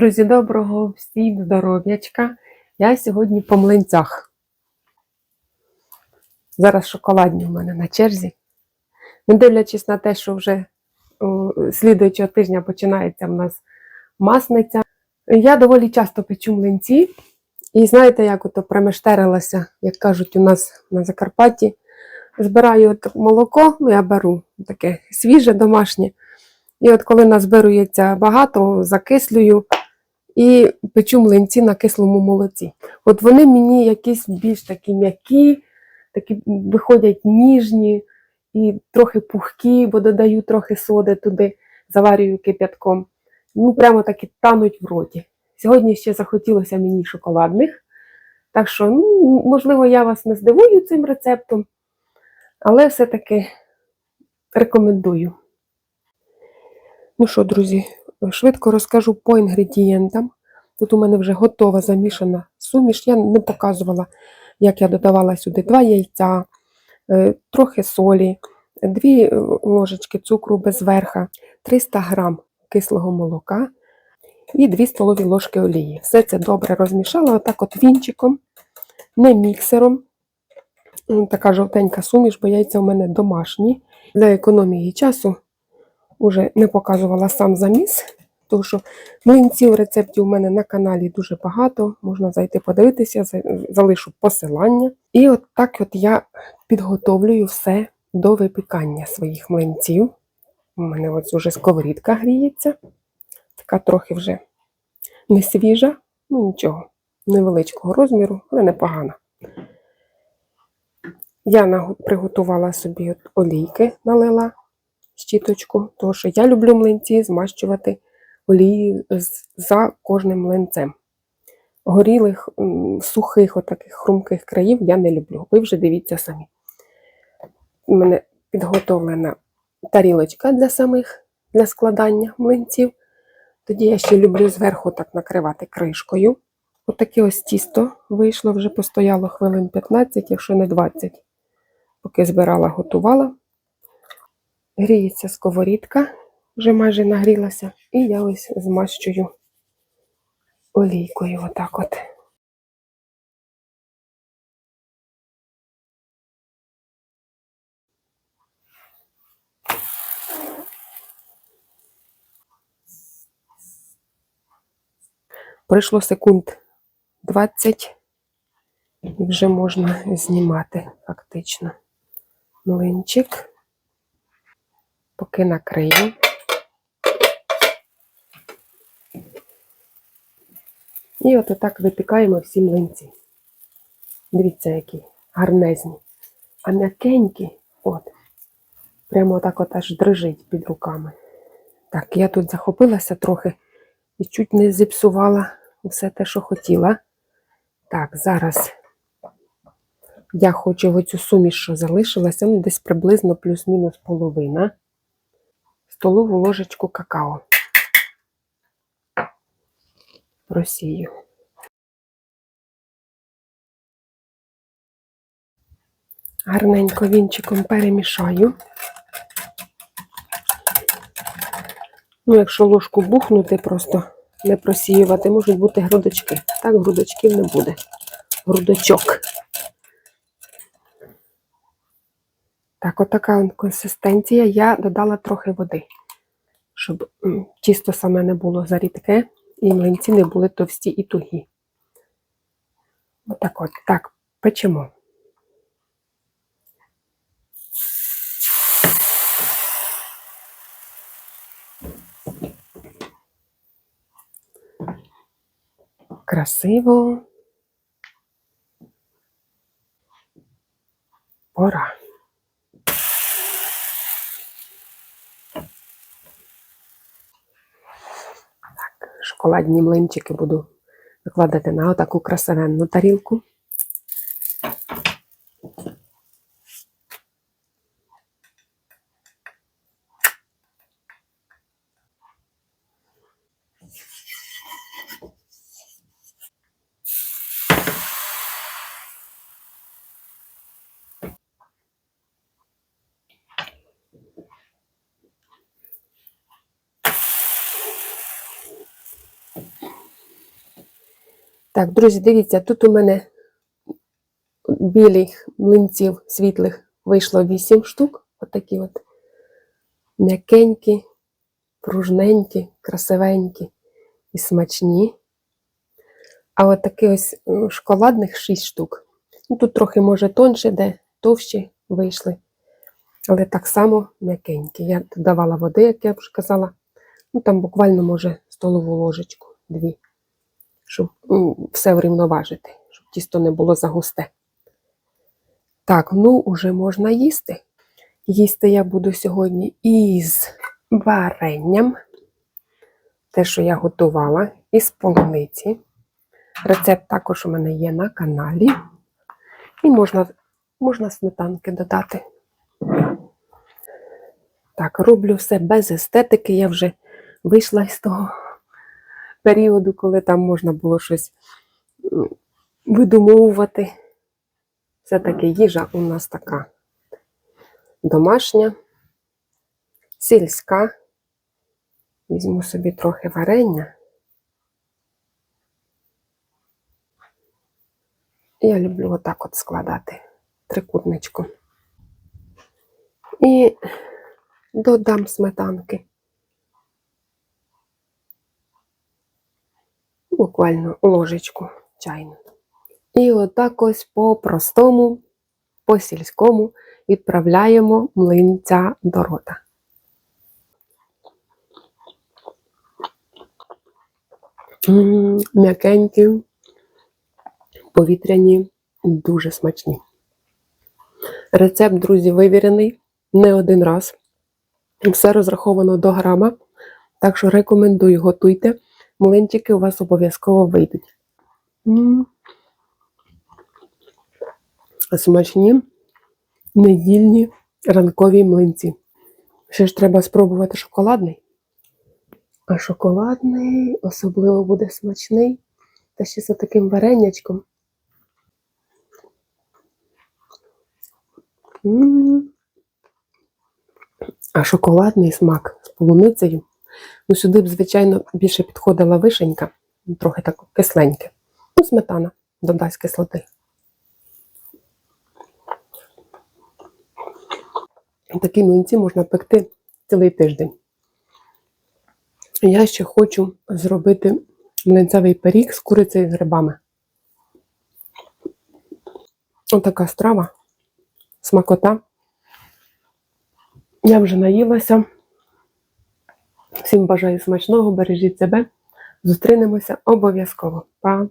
Друзі, доброго всім здоров'ячка. Я сьогодні по млинцях. Зараз шоколадні у мене на черзі. Не дивлячись на те, що вже слідуючого тижня починається в нас масниця. Я доволі часто печу млинці. І знаєте, як ото примештерилася, як кажуть у нас на Закарпатті. Збираю от молоко, ну я беру таке свіже, домашнє. І от коли назбирується багато, закислюю і печу млинці на кислому молоці. От вони мені якісь більш такі м'які, такі виходять ніжні і трохи пухкі, бо додаю трохи соди туди, заварюю кип'ятком. Ну, прямо такі тануть в роті. Сьогодні ще захотілося мені шоколадних. Так що, ну, можливо, я вас не здивую цим рецептом, але все-таки рекомендую. Ну що, друзі, швидко розкажу по інгредієнтам. Тут у мене вже готова замішана суміш. Я не показувала, як я додавала сюди два яйця, е, трохи солі, дві е, ложечки цукру без верха, 300 грам кислого молока і 2 столові ложки олії. Все це добре розмішала, отак от вінчиком, не міксером. Така жовтенька суміш, бо яйця у мене домашні. Для економії часу Уже не показувала сам заміс, тому що млинців рецептів у мене на каналі дуже багато. Можна зайти подивитися, залишу посилання. І от так от я підготовлюю все до випікання своїх млинців. У мене ось уже сковорідка гріється. Така трохи вже не свіжа, ну нічого, невеличкого розміру, але непогана. Я приготувала собі от олійки, налила щіточку, тому що я люблю млинці змащувати олією за кожним млинцем. Горілих, сухих, отаких хрумких країв я не люблю. Ви вже дивіться самі. У мене підготовлена тарілочка для самих для складання млинців. Тоді я ще люблю зверху так накривати кришкою. Отаке ось тісто вийшло, вже постояло хвилин 15, якщо не 20, поки збирала, готувала. Гріється сковорідка, вже майже нагрілася, і я ось змащую олійкою отак от. Пройшло секунд 20, і вже можна знімати фактично млинчик поки накрию. І от отак випікаємо всі млинці. Дивіться, які гарнезні. А м'якенькі, от, прямо отак от аж дрижить під руками. Так, я тут захопилася трохи і чуть не зіпсувала все те, що хотіла. Так, зараз я хочу оцю суміш, що залишилася, ну, десь приблизно плюс-мінус половина столову ложечку какао. Просію. Гарненько вінчиком перемішаю. Ну, якщо ложку бухнути, просто не просіювати, можуть бути грудочки. Так, грудочків не буде. Грудочок. Так, отака он консистенція. Я додала трохи води, щоб тісто саме не було зарідке і млинці не були товсті і тугі. Отак от. Так, печемо. Красиво. Пора. Шоколадні млинчики буду викладати на отаку красивенну тарілку. Так, друзі, дивіться, тут у мене білих млинців світлих вийшло 8 штук. Отакі от м'якенькі, пружненькі, красивенькі і смачні. А от такі ось шоколадних 6 штук. Ну, тут трохи, може, тонше, де товщі вийшли. Але так само м'якенькі. Я додавала води, як я вже казала. Ну, там буквально, може, столову ложечку, дві, щоб все врівноважити, щоб тісто не було загусте. Так, ну уже можна їсти. Їсти я буду сьогодні із варенням. Те, що я готувала, із полуниці. Рецепт також у мене є на каналі. І можна, можна сметанки додати. Так, роблю все без естетики. Я вже вийшла з того періоду, коли там можна було щось видумовувати. Все-таки їжа у нас така домашня, сільська. Візьму собі трохи варення. Я люблю отак от складати трикутничку. І додам сметанки. Буквально ложечку чайну. І отак ось по-простому, по-сільському відправляємо млинця до рота. М'якенькі, повітряні, дуже смачні. Рецепт, друзі, вивірений не один раз. Все розраховано до грама, так що рекомендую, готуйте. Млинчики у вас обов'язково вийдуть. Смачні недільні ранкові млинці. Ще ж треба спробувати шоколадний. А шоколадний особливо буде смачний. Та ще за таким варенячком. А шоколадний смак з полуницею. Ну, сюди б, звичайно, більше підходила вишенька, трохи так кисленьке. Ну, сметана додасть кислоти. Такі млинці можна пекти цілий тиждень. Я ще хочу зробити млинцевий пиріг з курицею і з грибами. Отака страва, смакота. Я вже наїлася. Всім бажаю смачного, бережіть себе. Зустрінемося обов'язково. Па!